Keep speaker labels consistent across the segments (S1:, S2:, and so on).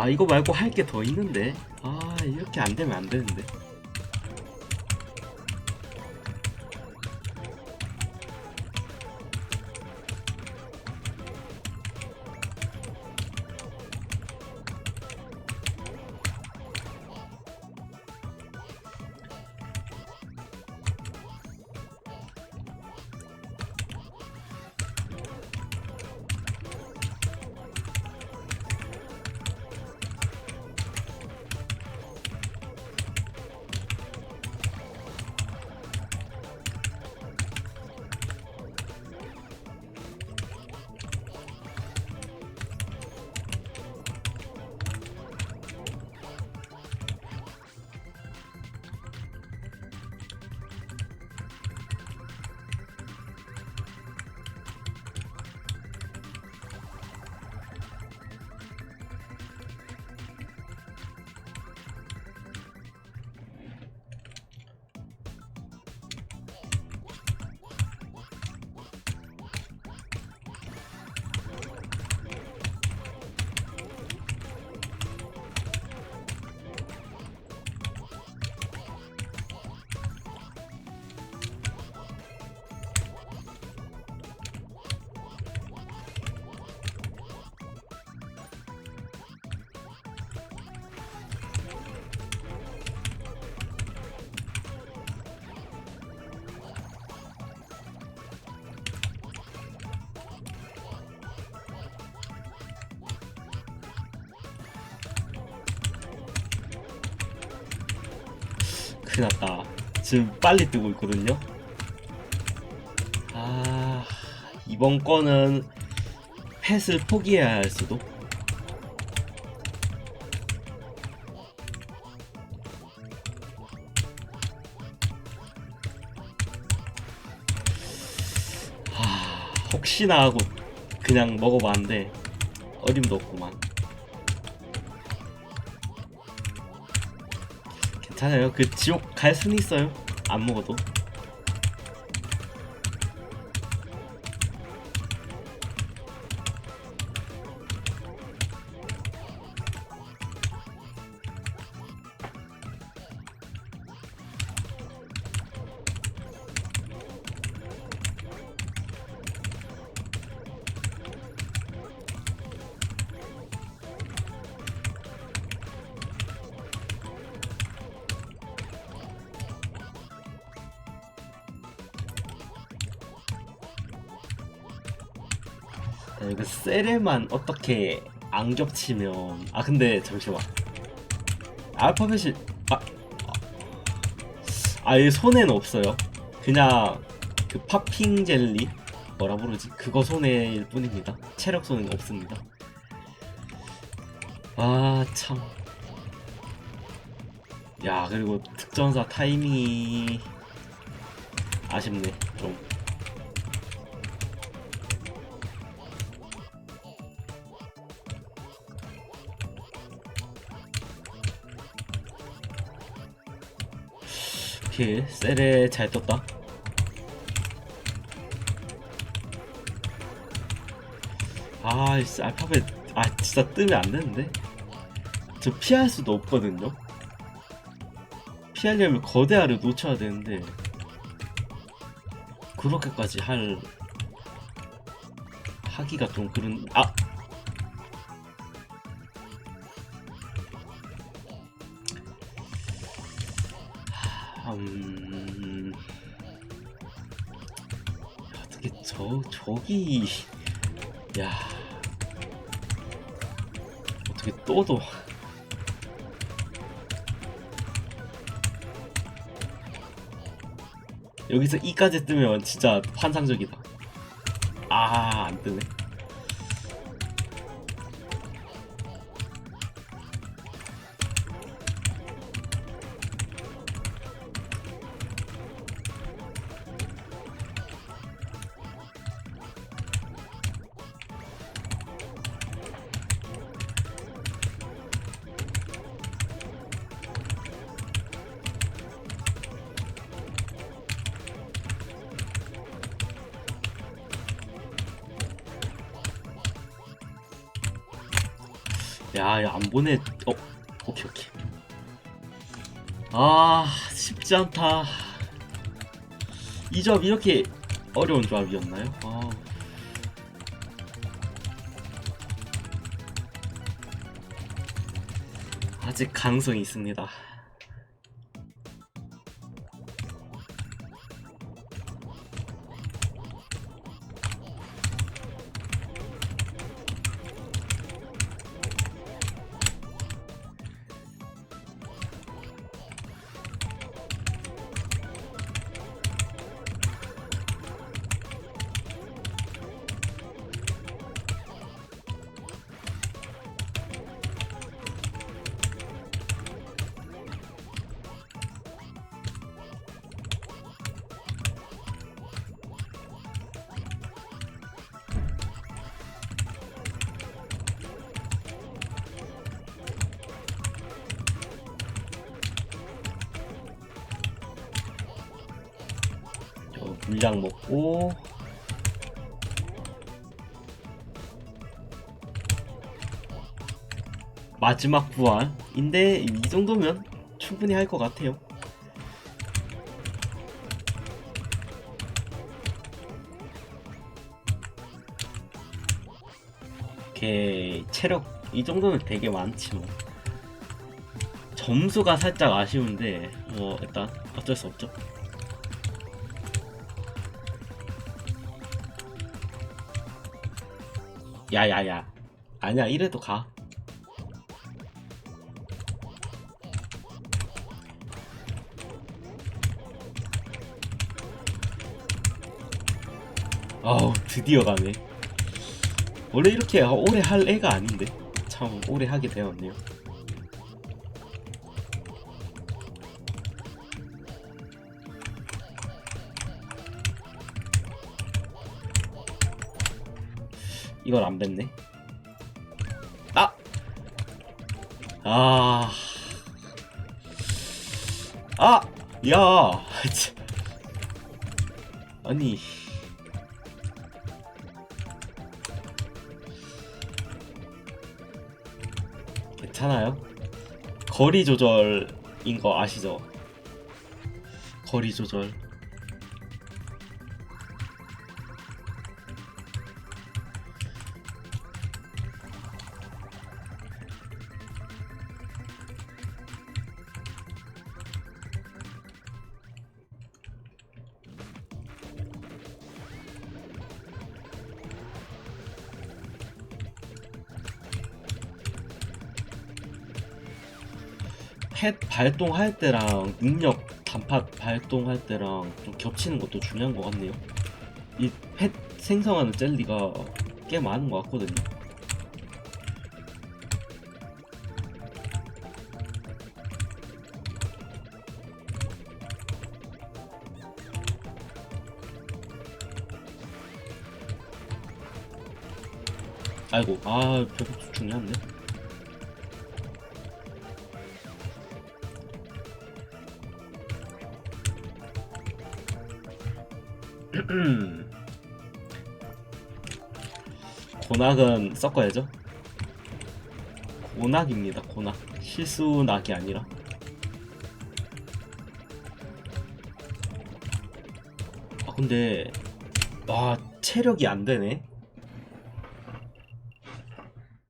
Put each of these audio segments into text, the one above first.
S1: 아 이거 말고 할 게 더 있는데? 아 이렇게 안 되면 안 되는데 큰일 났다. 지금 빨리 뜨고 있거든요. 아 이번 거는 펫을 포기해야 할 수도? 하, 혹시나 하고 그냥 먹어봤는데 어림도 없구만 괜찮아요. 그 지옥 갈 수는 있어요. 안 먹어도 야, 이거 셀에만 어떻게 안 겹치면 아 근데 잠시만. 알파벳이 아, 아, 아예 손에는 없어요. 그냥 그 팝핑 젤리? 뭐라 부르지? 그거 손해일 뿐입니다. 체력 손해는 없습니다. 아 참 야 그리고 특전사 타이밍이 아쉽네 좀 오케이 셀에 잘 떴다. 아이씨 알파벳 아 진짜 뜨면 안 되는데? 저 피할 수도 없거든요? 피하려면 거대알을 놓쳐야 되는데. 그렇게까지 할 하기가 좀 그런 아 음... 어떻게 저 저기 야 어떻게 또도. 여기서 이까지 뜨면 진짜 환상적이다 야, 야, 안 보내. 어, 오케이, 오케이. 아, 쉽지 않다. 이 조합 이렇게 어려운 조합이었나요? 아. 아직 가능성이 있습니다. 저 물량 먹고 마지막 부활인데 이 정도면 충분히 할 것 같아요. 오케이 체력 이 정도면 되게 많지 뭐. 점수가 살짝 아쉬운데 뭐 일단 어쩔 수 없죠. 야야야. 아니야 이래도 가. 아우 드디어 가네. 원래 이렇게 오래 할 애가 아닌데? 참 오래 하게 되었네요 이걸 안 뱉네 아! 아. 아! 야! 참. 아니. 괜찮아요? 거리 조절인 거 아시죠? 거리 조절. 펫 발동할 때랑 능력 단팥 발동할 때랑 좀 겹치는 것도 중요한 것 같네요. 이 펫 생성하는 젤리가 꽤 많은 것 같거든요. 아이고, 아, 별로 중요한데? 고낙은 섞어야죠. 고낙입니다. 고낙. 실수낙이 아니라. 아 근데 와 체력이 안 되네.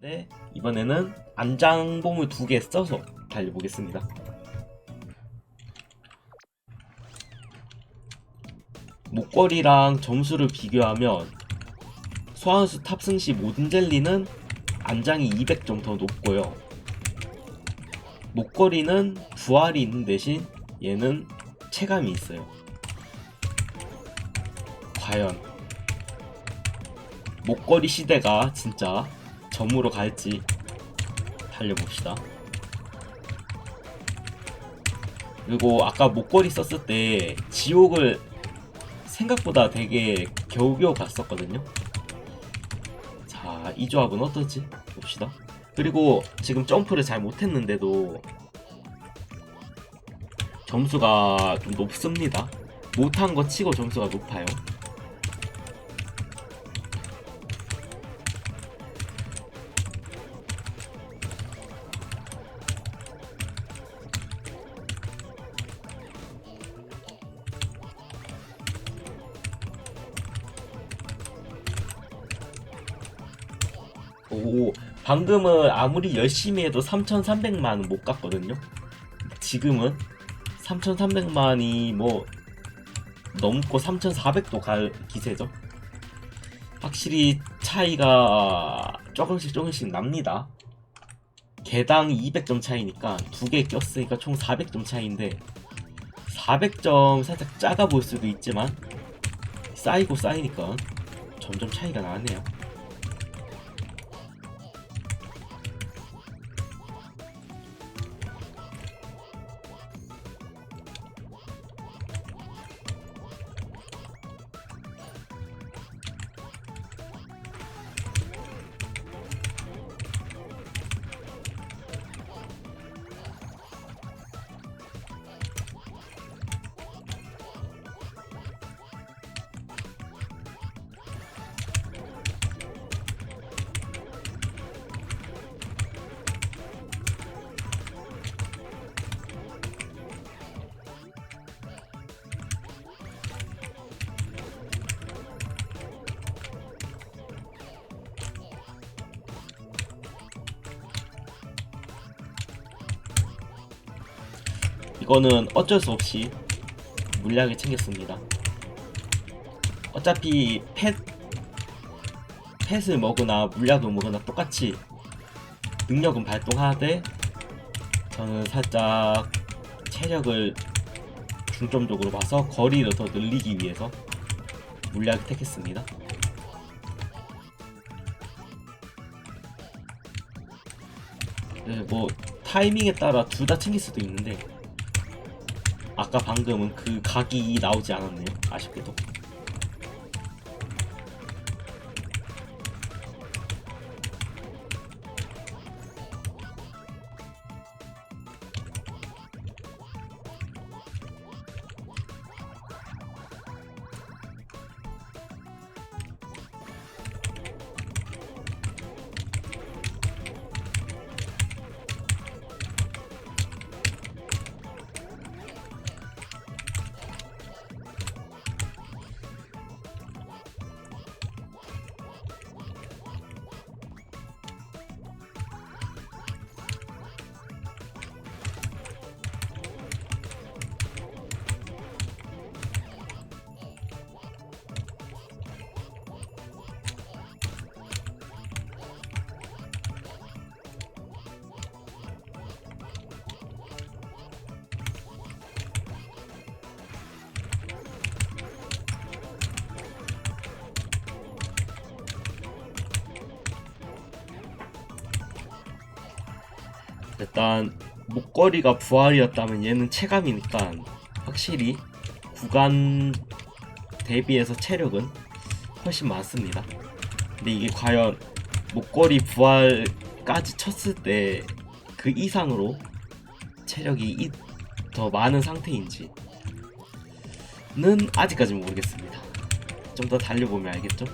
S1: 네 이번에는 안장봉을 두 개 써서 달려보겠습니다. 목걸이랑 점수를 비교하면 소환수 탑승 시 모든 젤리는 안장이 200점 더 높고요. 목걸이는 부활이 있는 대신 얘는 체감이 있어요. 과연 목걸이 시대가 진짜 점으로 갈지 달려봅시다. 그리고 아까 목걸이 썼을 때 지옥을 생각보다 되게 겨우겨우 갔었거든요. 자, 이 조합은 어떨지 봅시다. 그리고 지금 점프를 잘 못했는데도 점수가 좀 높습니다. 못한 거 치고 점수가 높아요. 방금은 아무리 열심히 해도 3,300만은 못 갔거든요. 지금은 3,300만이 뭐 넘고 3,400도 갈 기세죠. 확실히 차이가 조금씩 조금씩 납니다. 개당 200점 차이니까 두 개 꼈으니까 총 400점 차이인데 400점 살짝 작아 보일 수도 있지만 쌓이고 쌓이니까 점점 차이가 나네요. 이거는 어쩔 수 없이 물량을 챙겼습니다. 어차피 펫 펫을 먹으나 물약을 먹으나 똑같이 능력은 발동하되 저는 살짝 체력을 중점적으로 봐서 거리를 더 늘리기 위해서 물약을 택했습니다. 네, 뭐 타이밍에 따라 둘 다 챙길 수도 있는데 아까 방금은 그 각이 나오지 않았네요. 아쉽게도. 일단 목걸이가 부활이었다면 얘는 체감이니까 확실히 구간 대비해서 체력은 훨씬 많습니다. 근데 이게 과연 목걸이 부활까지 쳤을 때 그 이상으로 체력이 이- 더 많은 상태인지는 아직까지 모르겠습니다. 좀 더 달려보면 알겠죠?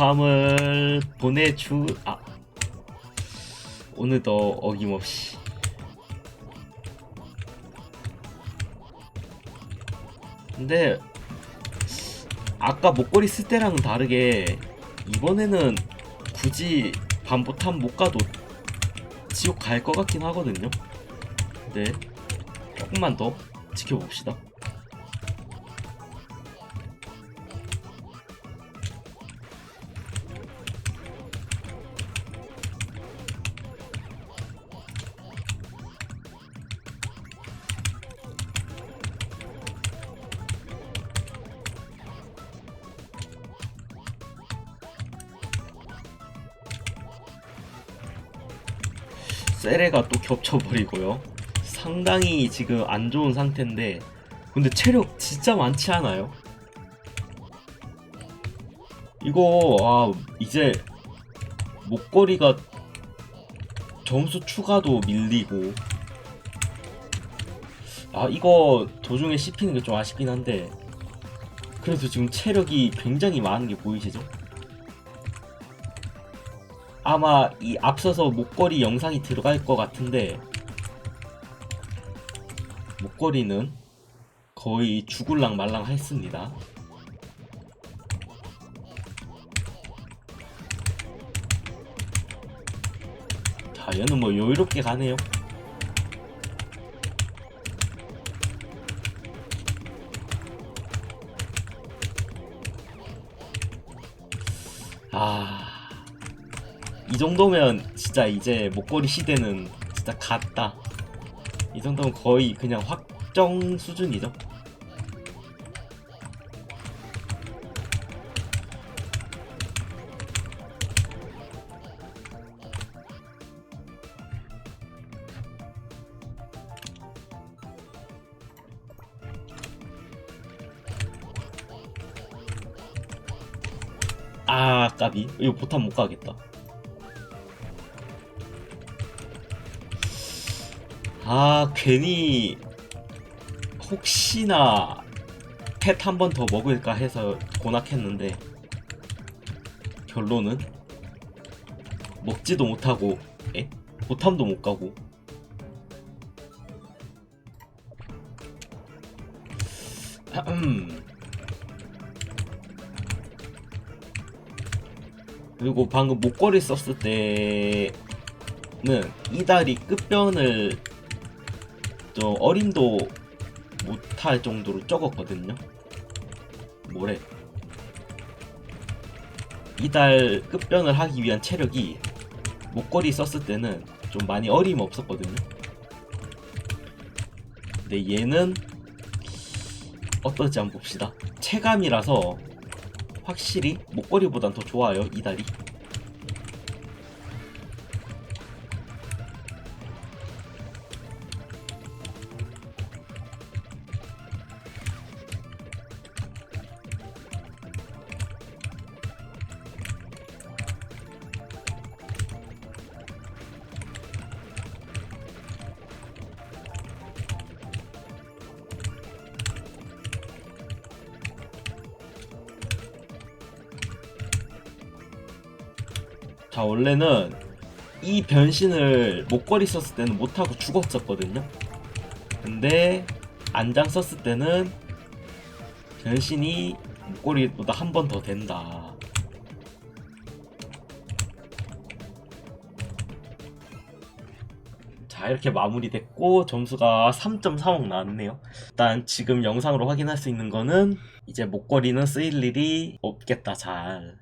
S1: 보탐을 보내주 아. 오늘도 어김없이. 근데 아까 목걸이 쓸 때랑은 다르게 이번에는 굳이 반보탐 못 가도 지옥 갈 것 같긴 하거든요. 근데 조금만 더 지켜봅시다 세레가 또 겹쳐버리고요. 상당히 지금 안 좋은 상태인데 근데 체력 진짜 많지 않아요? 이거 아 이제 목걸이가 점수 추가도 밀리고 아 이거 도중에 씹히는 게 좀 아쉽긴 한데 그래서 지금 체력이 굉장히 많은 게 보이시죠? 아마 이 앞서서 목걸이 영상이 들어갈 것 같은데 목걸이는 거의 죽을랑 말랑 했습니다. 자, 얘는 뭐 여유롭게 가네요. 정도면 진짜 이제 목걸이 시대는 진짜 갔다. 이 정도면 거의 그냥 확정 수준이죠. 아, 까비. 이거 보탄 못 가겠다. 아, 괜히 혹시나 펫 한 번 더 먹을까 해서 고낙했는데 결론은 먹지도 못하고 에? 보탐도 못 가고 음. 그리고 방금 목걸이 썼을 때는 이다리 끝변을 좀 어림도 못할 정도로 적었거든요. 뭐래? 이달 끝변을 하기 위한 체력이 목걸이 썼을 때는 좀 많이 어림 없었거든요. 근데 얘는 어떨지 한번 봅시다. 체감이라서 확실히 목걸이보단 더 좋아요 이달이. 자 원래는 이 변신을 목걸이 썼을 때는 못하고 죽었었거든요. 근데 안장 썼을 때는 변신이 목걸이보다 한 번 더 된다. 자 이렇게 마무리됐고 점수가 3.35 나왔네요. 일단 지금 영상으로 확인할 수 있는 거는 이제 목걸이는 쓰일 일이 없겠다 잘